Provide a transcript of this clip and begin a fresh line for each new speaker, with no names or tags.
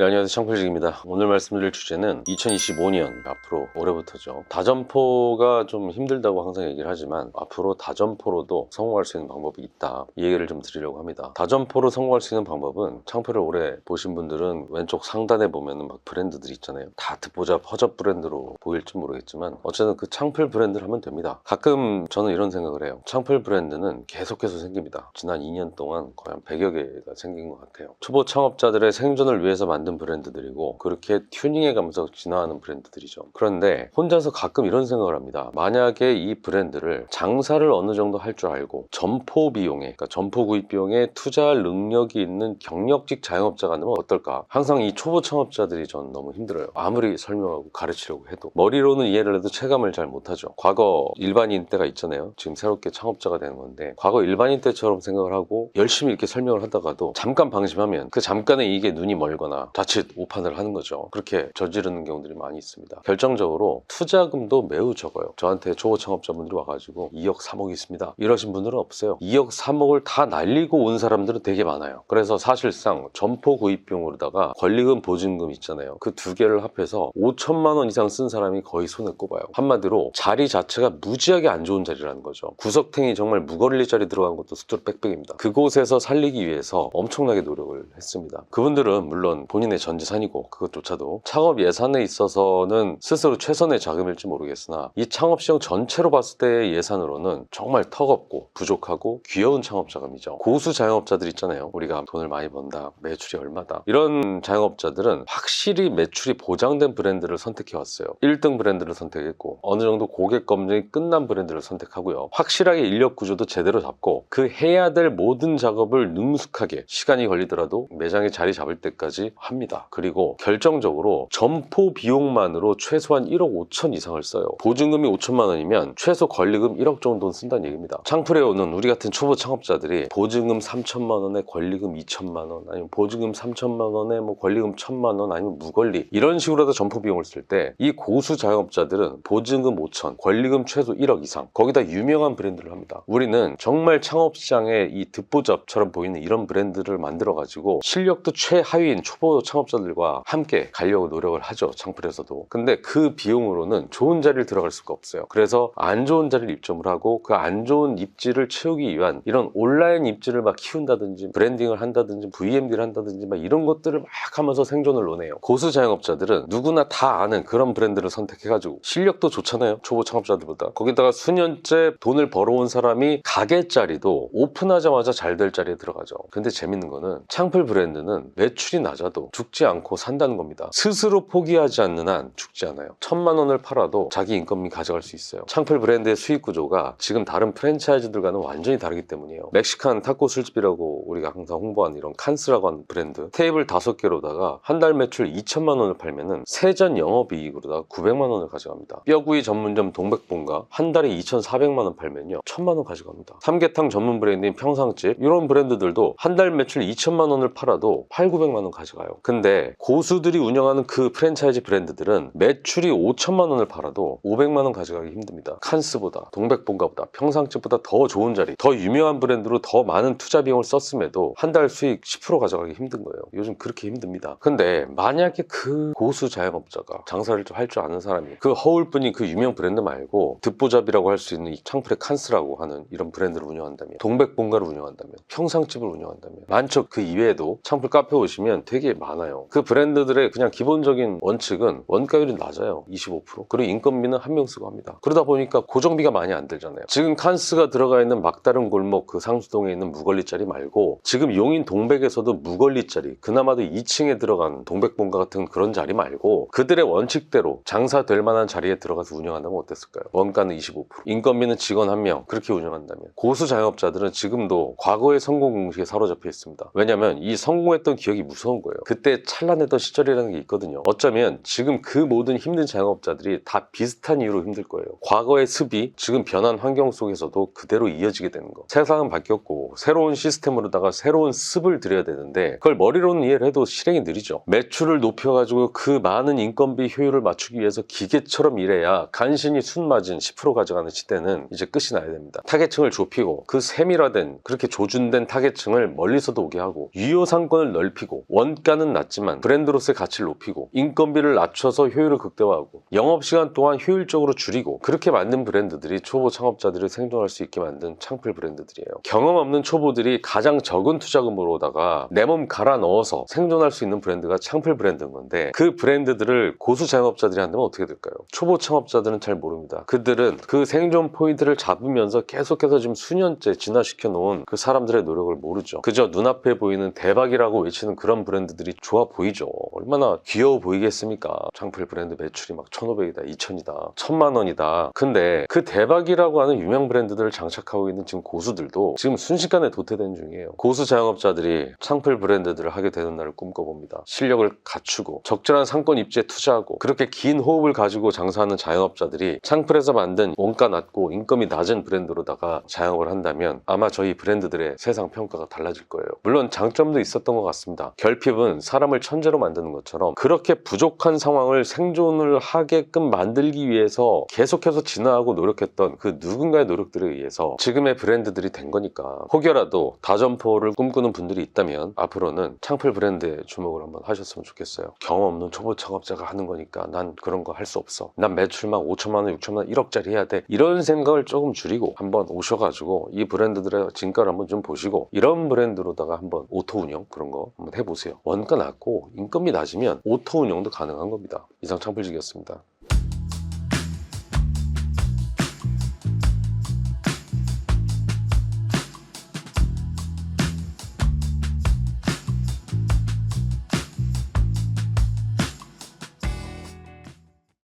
네, 안녕하세요. 창필직입니다. 오늘 말씀드릴 주제는 2025년 앞으로 올해부터죠. 다점포가 좀 힘들다고 항상 얘기를 하지만 앞으로 다점포로도 성공할 수 있는 방법이 있다. 이 얘기를 좀 드리려고 합니다. 다점포로 성공할 수 있는 방법은 창필을 오래 보신 분들은 왼쪽 상단에 보면은 막 브랜드들 있잖아요. 다 듣보잡 허접 브랜드로 보일지 모르겠지만 어쨌든 그 창필 브랜드를 하면 됩니다. 가끔 저는 이런 생각을 해요. 창필 브랜드는 계속해서 생깁니다. 지난 2년 동안 거의 한 100여 개가 생긴 것 같아요. 초보 창업자들의 생존을 위해서 만든 브랜드들이고 그렇게 튜닝해 가면서 진화하는 브랜드들이죠. 그런데 혼자서 가끔 이런 생각을 합니다. 만약에 이 브랜드를 장사를 어느 정도 할 줄 알고 점포 비용에 그러니까 점포 구입 비용에 투자할 능력이 있는 경력직 자영업자가 되면 어떨까? 항상 이 초보 창업자들이 전 너무 힘들어요. 아무리 설명하고 가르치려고 해도 머리로는 이해를 해도 체감을 잘 못하죠. 과거 일반인 때가 있잖아요. 지금 새롭게 창업자가 되는 건데 과거 일반인 때처럼 생각을 하고 열심히 이렇게 설명을 하다가도 잠깐 방심하면 그 잠깐에 이게 눈이 멀거나 자칫 오판을 하는 거죠. 그렇게 저지르는 경우들이 많이 있습니다. 결정적으로 투자금도 매우 적어요. 저한테 초보 창업자분들이 와가지고 2억, 3억 있습니다. 이러신 분들은 없어요. 2억, 3억을 다 날리고 온 사람들은 되게 많아요. 그래서 사실상 점포 구입 비용으로다가 권리금, 보증금 있잖아요. 그 두 개를 합해서 5천만 원 이상 쓴 사람이 거의 손에 꼽아요. 한마디로 자리 자체가 무지하게 안 좋은 자리라는 거죠. 구석탱이 정말 무거리 자리 들어간 것도 숫자로 빽빽입니다. 그곳에서 살리기 위해서 엄청나게 노력을 했습니다. 그분들은 물론 본 인의 전 재산이고 그것조차도 창업 예산에 있어서는 스스로 최선의 자금일지 모르겠으나 이 창업 시장 전체로 봤을 때의 예산으로는 정말 턱없고 부족하고 귀여운 창업 자금이죠. 고수 자영업자들 있잖아요. 우리가 돈을 많이 번다, 매출이 얼마다. 이런 자영업자들은 확실히 매출이 보장된 브랜드를 선택해 왔어요. 1등 브랜드를 선택했고 어느 정도 고객 검증이 끝난 브랜드를 선택하고요. 확실하게 인력 구조도 제대로 잡고 그 해야 될 모든 작업을 능숙하게 시간이 걸리더라도 매장에 자리 잡을 때까지 합니다. 그리고 결정적으로 점포 비용만으로 최소한 1억 5천 이상을 써요. 보증금이 5천만 원이면 최소 권리금 1억 정도는 쓴다는 얘기입니다. 창풀에 오는 우리 같은 초보 창업자들이 보증금 3천만 원에 권리금 2천만 원 아니면 보증금 3천만 원에 뭐 권리금 1천만 원 아니면 무권리 이런 식으로도 점포 비용을 쓸 때 이 고수 자영업자들은 보증금 5천 권리금 최소 1억 이상 거기다 유명한 브랜드를 합니다. 우리는 정말 창업 시장에 이 듣보잡처럼 보이는 이런 브랜드를 만들어 가지고 실력도 최하위인 초보 창업자들과 함께 가려고 노력을 하죠. 창풀에서도. 근데 그 비용으로는 좋은 자리를 들어갈 수가 없어요. 그래서 안 좋은 자리를 입점을 하고 그 안 좋은 입지를 채우기 위한 이런 온라인 입지를 막 키운다든지 브랜딩을 한다든지 VMD를 한다든지 막 이런 것들을 막 하면서 생존을 논해요. 고수 자영업자들은 누구나 다 아는 그런 브랜드를 선택해가지고 실력도 좋잖아요. 초보 창업자들보다. 거기다가 수년째 돈을 벌어온 사람이 가게 자리도 오픈하자마자 잘 될 자리에 들어가죠. 근데 재밌는 거는 창풀 브랜드는 매출이 낮아도 죽지 않고 산다는 겁니다. 스스로 포기하지 않는 한 죽지 않아요. 천만 원을 팔아도 자기 인건비 가져갈 수 있어요. 창풀 브랜드의 수익 구조가 지금 다른 프랜차이즈들과는 완전히 다르기 때문이에요. 멕시칸 타코 술집이라고 우리가 항상 홍보하는 이런 칸스라고 하는 브랜드 테이블 다섯 개로다가 한 달 매출 2천만 원을 팔면은 세전 영업이익으로다가 900만 원을 가져갑니다. 뼈구이 전문점 동백본가 한 달에 2,400만 원 팔면요 1,000만 원 가져갑니다. 삼계탕 전문 브랜드인 평상집 이런 브랜드들도 한 달 매출 2천만 원을 팔아도 8, 900만 원 가져가요. 근데 고수들이 운영하는 그 프랜차이즈 브랜드들은 매출이 5천만 원을 팔아도 500만 원 가져가기 힘듭니다. 칸스보다 동백본가보다 평상집보다 더 좋은 자리, 더 유명한 브랜드로 더 많은 투자 비용을 썼음에도 한 달 수익 10% 가져가기 힘든 거예요. 요즘 그렇게 힘듭니다. 근데 만약에 그 고수 자영업자가 장사를 좀 할 줄 아는 사람이 그 허울뿐인 그 유명 브랜드 말고 듣보잡이라고 할 수 있는 이 창풀의 칸스라고 하는 이런 브랜드를 운영한다면 동백본가를 운영한다면 평상집을 운영한다면 많죠. 그 이외에도 창풀 카페 오시면 되게 많 아요. 그 브랜드들의 그냥 기본적인 원칙은 원가율이 낮아요. 25% 그리고 인건비는 한 명 쓰고 합니다. 그러다 보니까 고정비가 많이 안 들잖아요. 지금 칸스가 들어가 있는 막다른 골목 그 상수동에 있는 무걸리 자리 말고 지금 용인 동백에서도 무걸리 자리 그나마도 2층에 들어간 동백본가 같은 그런 자리 말고 그들의 원칙대로 장사될 만한 자리에 들어가서 운영한다면 어땠을까요? 원가는 25% 인건비는 직원 한 명 그렇게 운영한다면 고수 자영업자들은 지금도 과거의 성공 공식에 사로잡혀 있습니다. 왜냐하면 이 성공했던 기억이 무서운 거예요. 그때 찬란했던 시절이라는 게 있거든요. 어쩌면 지금 그 모든 힘든 자영업자들이 다 비슷한 이유로 힘들 거예요. 과거의 습이 지금 변한 환경 속에서도 그대로 이어지게 되는 거. 세상은 바뀌었고 새로운 시스템으로다가 새로운 습을 들여야 되는데 그걸 머리로는 이해를 해도 실행이 느리죠. 매출을 높여가지고 그 많은 인건비 효율을 맞추기 위해서 기계처럼 일해야 간신히 순마진 10% 가져가는 시대는 이제 끝이 나야 됩니다. 타겟층을 좁히고 그 세밀화된 그렇게 조준된 타겟층을 멀리서도 오게 하고 유효 상권을 넓히고 원가는 원가는 낮지만 브랜드로서의 가치를 높이고 인건비를 낮춰서 효율을 극대화하고 영업시간 또한 효율적으로 줄이고 그렇게 만든 브랜드들이 초보 창업자들을 생존할 수 있게 만든 창필 브랜드들이에요. 경험 없는 초보들이 가장 적은 투자금으로다가 내 몸 갈아 넣어서 생존할 수 있는 브랜드가 창필 브랜드인 건데 그 브랜드들을 고수 창업자들이 한다면 어떻게 될까요? 초보 창업자들은 잘 모릅니다. 그들은 그 생존 포인트를 잡으면서 계속해서 지금 수년째 진화시켜 놓은 그 사람들의 노력을 모르죠. 그저 눈앞에 보이는 대박이라고 외치는 그런 브랜드들이 좋아 보이죠. 얼마나 귀여워 보이겠습니까? 창필 브랜드 매출이 막 1,500이다, 2,000이다, 1,000만 원이다. 근데 그 대박이라고 하는 유명 브랜드들을 장착하고 있는 지금 고수들도 지금 순식간에 도태된 중이에요. 고수 자영업자들이 창필 브랜드들을 하게 되는 날을 꿈꿔봅니다. 실력을 갖추고 적절한 상권 입지에 투자하고 그렇게 긴 호흡을 가지고 장사하는 자영업자들이 창필에서 만든 원가 낮고 인건비 낮은 브랜드로다가 자영업을 한다면 아마 저희 브랜드들의 세상 평가가 달라질 거예요. 물론 장점도 있었던 것 같습니다. 결핍은 사람을 천재로 만드는 것처럼 그렇게 부족한 상황을 생존을 하게끔 만들기 위해서 계속해서 진화하고 노력했던 그 누군가의 노력들에 의해서 지금의 브랜드들이 된 거니까 혹여라도 다점포를 꿈꾸는 분들이 있다면 앞으로는 창필 브랜드에 주목을 한번 하셨으면 좋겠어요. 경험 없는 초보 창업자가 하는 거니까 난 그런 거 할 수 없어. 난 매출만 5천만 원, 6천만 원, 1억짜리 해야 돼. 이런 생각을 조금 줄이고 한번 오셔가지고 이 브랜드들의 진가를 한번 좀 보시고 이런 브랜드로다가 한번 오토 운영 그런 거 한번 해보세요. 원가 낮고 인건비 낮 으면 오토 운영도 가능한 겁니다. 이상 창필직이었습니다.